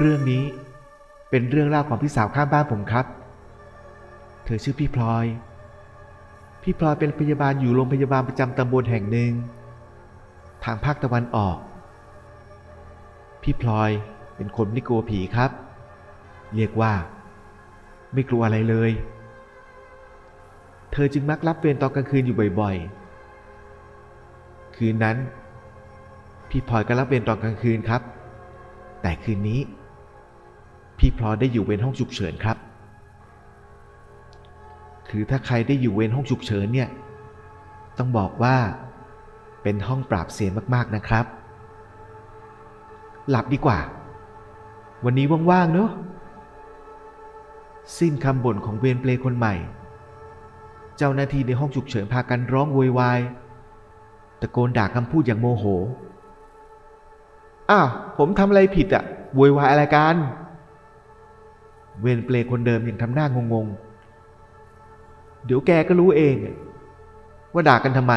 เรื่องนี้เป็นเรื่องเล่าของพี่สาวข้างบ้านผมครับ เธอชื่อพี่พลอย พี่พลอยเป็นพยาบาลอยู่โรงพยาบาลประจำตำบลแห่งหนึ่ง ทางภาคตะวันออก พี่พลอยเป็นคนไม่กลัวผีครับ เรียกว่า ไม่กลัวอะไรเลย เธอจึงมักรับเวรตอนกลางคืนอยู่บ่อยๆ คืนนั้น พี่พลอยก็รับเวรตอนกลางคืนครับ แต่คืนนี้ พี่พลอยได้อยู่เวรห้องฉุกเฉินครับ คือถ้าใครได้อยู่เวรห้องฉุกเฉินเนี่ย ต้องบอกว่าเป็นห้องปราบเสียนมากๆนะครับ หลับดีกว่า วันนี้ว่างๆเนอะสิ้นคำบ่นของเวรเปลคนใหม่ เจ้าหน้าที่ในห้องฉุกเฉินพากันร้องโวยวาย ตะโกนด่าคำพูดอย่างโมโห อ้าว ผมทำอะไรผิดอะโวยวายอะไรกัน เวรเปลคนเดิมยังทำหน้างงๆ เดี๋ยวแกก็รู้เองว่าด่ากันทำไม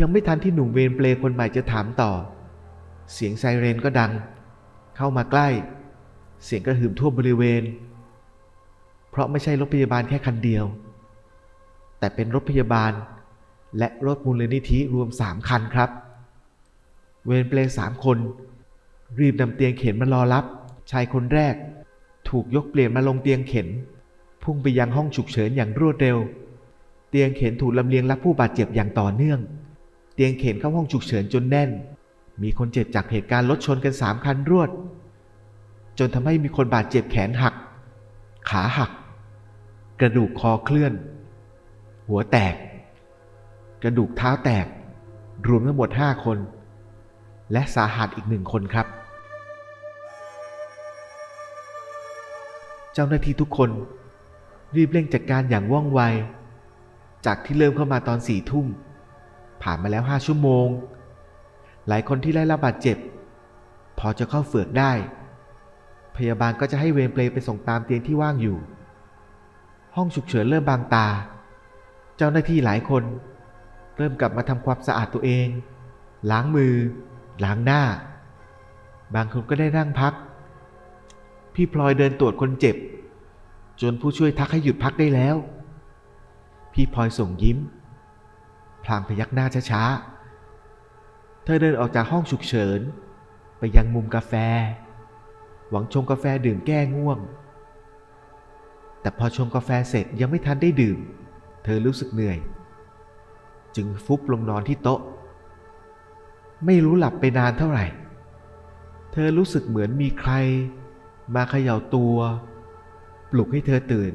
ยังไม่ทันที่หนุ่มเวรเปลคนใหม่จะถามต่อ เสียงไซเรนก็ดัง เข้ามาใกล้ เสียงกระหึ่มทั่วบริเวณ เพราะไม่ใช่รถพยาบาลแค่คันเดียว แต่เป็นรถพยาบาล และรถมูลนิธิรวมสามคันครับ เวรเปลสามคน รีบนำเตียงเข็นมารอรับ ชายคนแรก ถูกยกเปลี่ยนมาลงเตียงเข็น พุ่งไปยังห้องฉุกเฉินอย่างรวดเร็ว เตียงเข็นถูกลำเลียงรับผู้บาดเจ็บอย่างต่อเนื่อง เตียงเข็นเข้าห้องฉุกเฉินจนแน่น มีคนเจ็บจากเหตุการณ์รถชนกันสามคันรวด จนทำให้มีคนบาดเจ็บแขนหัก ขาหัก กระดูกคอเคลื่อน หัวแตก กระดูกเท้าแตก รวมทั้งหมด5คน และสาหัสอีกหนึ่งคนครับ จ้าหน้าที่ทุกคน รีบเร่งจัดการอย่างว่องไว จากที่เริ่มเข้ามาตอนสี่ทุ่ม ผ่านมาแล้วห้าชั่วโมง หลายคนที่ได้รับบาดเจ็บ พอจะเข้าเฝือกได้ พยาบาลก็จะให้เวรเปลไปส่งตามเตียงที่ว่างอยู่ ห้องฉุกเฉินเริ่มบางตา เจ้าหน้าที่หลายคน เริ่มกลับมาทำความสะอาดตัวเอง ล้างมือ ล้างหน้า บางคนก็ได้นั่งพัก พี่พลอยเดินตรวจคนเจ็บ จนผู้ช่วยทักให้หยุดพักได้แล้ว พี่พลอยส่งยิ้ม พลางพยักหน้าช้าๆ เธอเดินออกจากห้องฉุกเฉิน ไปยังมุมกาแฟ หวังชงกาแฟดื่มแก้ง่วง แต่พอชงกาแฟเสร็จยังไม่ทันได้ดื่ม เธอรู้สึกเหนื่อย จึงฟุบลงนอนที่โต๊ะ ไม่รู้หลับไปนานเท่าไหร่ เธอรู้สึกเหมือนมีใคร มาเขย่าตัว ปลุกให้เธอตื่น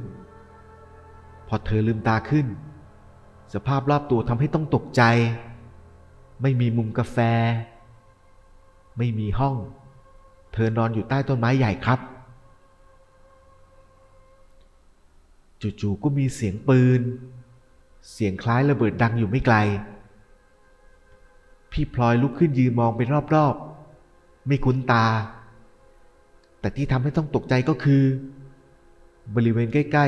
พอเธอลืมตาขึ้น สภาพรอบตัวทำให้ต้องตกใจ ไม่มีมุมกาแฟ ไม่มีห้อง เธอนอนอยู่ใต้ต้นไม้ใหญ่ครับ จู่ๆก็มีเสียงปืน เสียงคล้ายระเบิดดังอยู่ไม่ไกล พี่พลอยลุกขึ้นยืนมองไปรอบๆ ไม่คุ้นตา แต่ที่ทำให้ต้องตกใจก็คือ บริเวณใกล้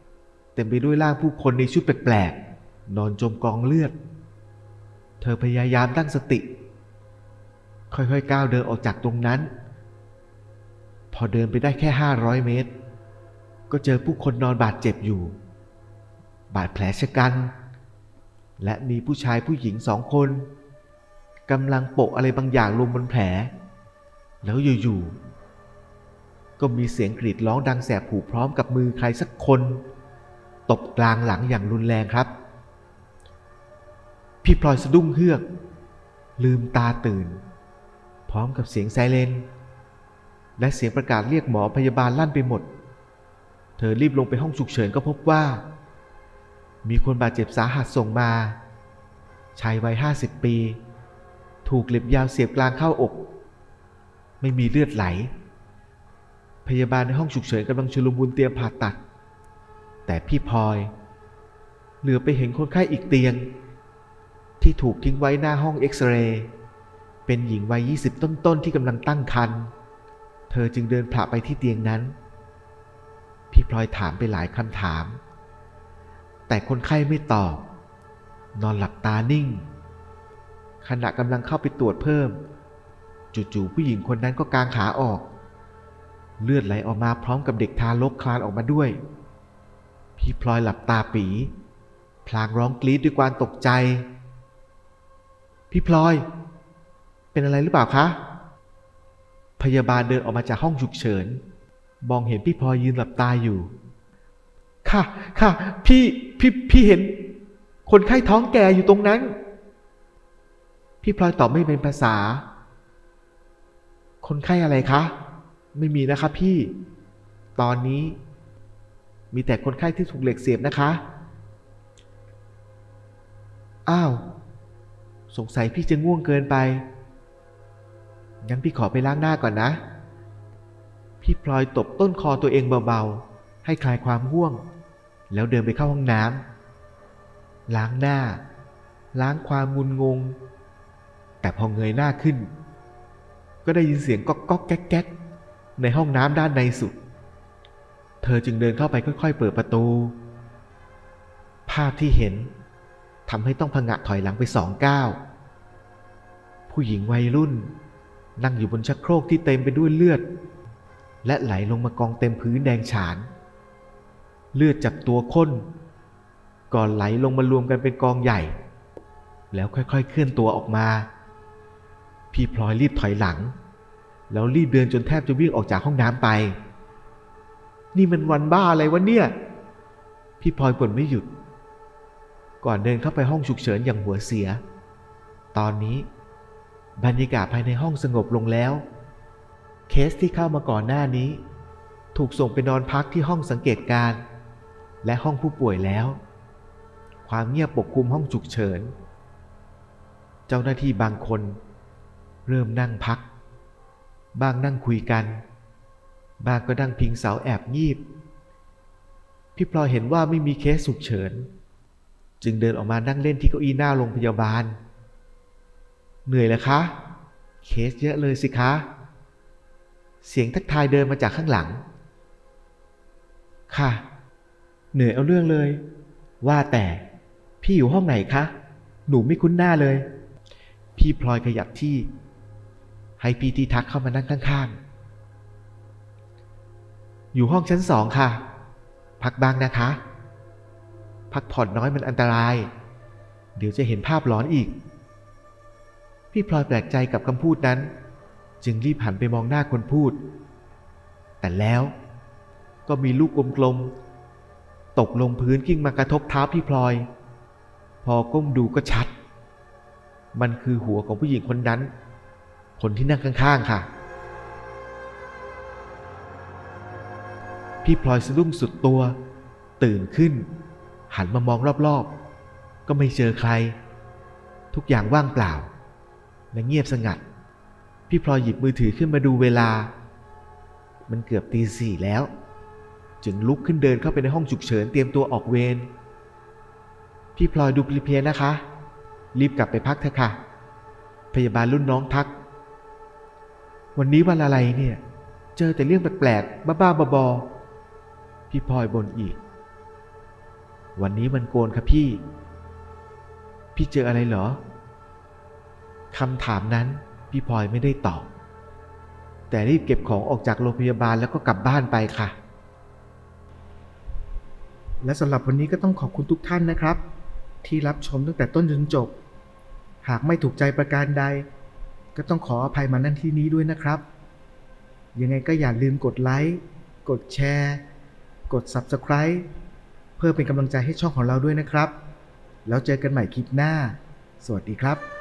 ๆ เต็มไปด้วยร่างผู้คนในชุดแปลกๆ นอนจมกองเลือด เธอพยายามตั้งสติ ค่อยๆก้าวเดินออกจากตรงนั้น พอเดินไปได้แค่ 500 เมตร ก็เจอผู้คนนอนบาดเจ็บอยู่ บาดแผลชะกัน และมีผู้ชายผู้หญิงสองคนกำลังโปะอะไรบางอย่างลงบนแผล แล้วอยู่ๆ ก็มีเสียงกรีดร้องดังแสบหูพร้อมกับมือใครสักคน ตบกลางหลังอย่างรุนแรงครับ พี่พลอยสะดุ้งเฮือก ลืมตาตื่น พร้อมกับเสียงไซเรนและเสียงประกาศเรียกหมอพยาบาลลั่นไปหมด เธอรีบลงไปห้องฉุกเฉินก็พบว่า มีคนบาดเจ็บสาหัสส่งมาชายวัยห้าสิบปี ถูกเหล็บยาวเสียบกลางเข้าอก ไม่มีเลือดไหล พยาบาลในห้องฉุกเฉินกำลังชุลมุนเตรียมผ่าตัด แต่พี่พลอย เหลือไปเห็นคนไข้อีกเตียง ที่ถูกทิ้งไว้หน้าห้องเอ็กซเรย์เป็นหญิงวัย 20 ต้นๆ ที่กำลังตั้งครรภ์เธอจึงเดินผ่าไปที่เตียงนั้น พี่พลอยถามไปหลายคำถาม แต่คนไข้ไม่ตอบ นอนหลับตานิ่ง ขณะกำลังเข้าไปตรวจเพิ่ม จู่ๆผู้หญิงคนนั้นก็กางขาออก เลือดไหลออกมาพร้อมกับเด็กทารกคลานออกมาด้วย พี่พลอยหลับตาปี พลางร้องกรีดด้วยความตกใจ พี่พลอย เป็นอะไรหรือเปล่าคะ พยาบาลเดินออกมาจากห้องฉุกเฉิน มองเห็นพี่พลอยยืนหลับตาอยู่ ค่ะ ค่ะ พี่ พี่ พี่เห็น คนไข้ท้องแก่อยู่ตรงนั้น พี่พลอยตอบไม่เป็นภาษา คนไข้อะไรคะ ไม่มีนะคะพี่ ตอนนี้ มีแต่คนไข้ที่ถูกเหล็กเสียบนะคะ อ้าว สงสัยพี่จะง่วงเกินไป งั้นพี่ขอไปล้างหน้าก่อนนะ พี่พลอยตบต้นคอตัวเองเบาๆ ให้คลายความง่วง แล้วเดินไปเข้าห้องน้ำล้างหน้า ล้างความงุนงง แต่พอเงยหน้าขึ้น ก็ได้ยินเสียงก๊อกก๊อกแก๊กแก๊ก ในห้องน้ำด้านในสุด เธอจึงเดินเข้าไปค่อยๆ เปิดประตู ภาพที่เห็นทำให้ต้องผงะถอยหลังไปสองก้าวผู้หญิงวัยรุ่น นั่งอยู่บนชักโครกที่เต็มไปด้วยเลือด และไหลลงมากองเต็มพื้นแดงฉาน เลือดจากตัวข้น ก่อนไหลลงมารวมกันเป็นกองใหญ่ แล้วค่อยๆ เคลื่อนตัวออกมา พี่พลอยรีบถอยหลัง แล้วรีบเดินจนแทบจะวิ่งออกจากห้องน้ำไป นี่มันวันบ้าอะไรวะเนี่ย พี่พลอยบ่นไม่หยุด ก่อนเดินเข้าไปห้องฉุกเฉินอย่างหัวเสีย ตอนนี้ บรรยากาศภายในห้องสงบลงแล้ว เคสที่เข้ามาก่อนหน้านี้ ถูกส่งไปนอนพักที่ห้องสังเกตการณ์และห้องผู้ป่วยแล้ว ความเงียบปกคลุมห้องฉุกเฉิน เจ้าหน้าที่บางคน เริ่มนั่งพัก บ้างนั่งคุยกันบางก็นั่งพิงเสาแอบงีบ พี่พลอยเห็นว่าไม่มีเคสฉุกเฉิน จึงเดินออกมานั่งเล่นที่เก้าอี้หน้าโรงพยาบาล เหนื่อยแล้วคะ เคสเยอะเลยสิคะ เสียงทักทายเดินมาจากข้างหลัง ค่ะ เหนื่อยเอาเรื่องเลย ว่าแต่พี่อยู่ห้องไหนคะ หนูไม่คุ้นหน้าเลย พี่พลอยขยับที่ ให้พี่ที่ทักเข้ามานั่งข้างๆ อยู่ห้องชั้นสองค่ะ พักบ้างนะคะ พักผ่อนน้อยมันอันตราย เดี๋ยวจะเห็นภาพหลอนอีก พี่พลอยแปลกใจกับคำพูดนั้น จึงรีบหันไปมองหน้าคนพูด แต่แล้วก็มีลูกกลมๆตกลงพื้นกิ้งมากระทบเท้าพี่พลอย พอก้มดูก็ชัด มันคือหัวของผู้หญิงคนนั้น คนที่นั่งข้างๆค่ะ พี่พลอยสะดุ้งสุดตัว ตื่นขึ้น หันมามองรอบๆ ก็ไม่เจอใคร ทุกอย่างว่างเปล่า และเงียบสงัด พี่พลอยหยิบมือถือขึ้นมาดูเวลา มันเกือบตีสี่แล้ว จึงลุกขึ้นเดินเข้าไปในห้องฉุกเฉินเตรียมตัวออกเวรพี่พลอยดูเพลียๆนะคะ รีบกลับไปพักเถอะค่ะ พยาบาลรุ่นน้องทัก วันนี้วันอะไรเนี่ย เจอแต่เรื่องแปลกๆบ้าๆบอๆพี่พลอยบ่นอีก วันนี้มันโกนครับพี่ พี่เจออะไรเหรอคำถามนั้นพี่พลอยไม่ได้ตอบ แต่รีบเก็บของออกจากโรงพยาบาลแล้วก็กลับบ้านไปค่ะ และสำหรับวันนี้ก็ต้องขอบคุณทุกท่านนะครับ ที่รับชมตั้งแต่ต้นจนจบ หากไม่ถูกใจประการใด ก็ต้องขออภัยมาณที่นี้ด้วยนะครับ ยังไงก็อย่าลืมกดไลค์กดแชร์ กด Subscribe เพื่อเป็นกำลังใจให้ช่องของเราด้วยนะครับ แล้วเจอกันใหม่คลิปหน้า สวัสดีครับ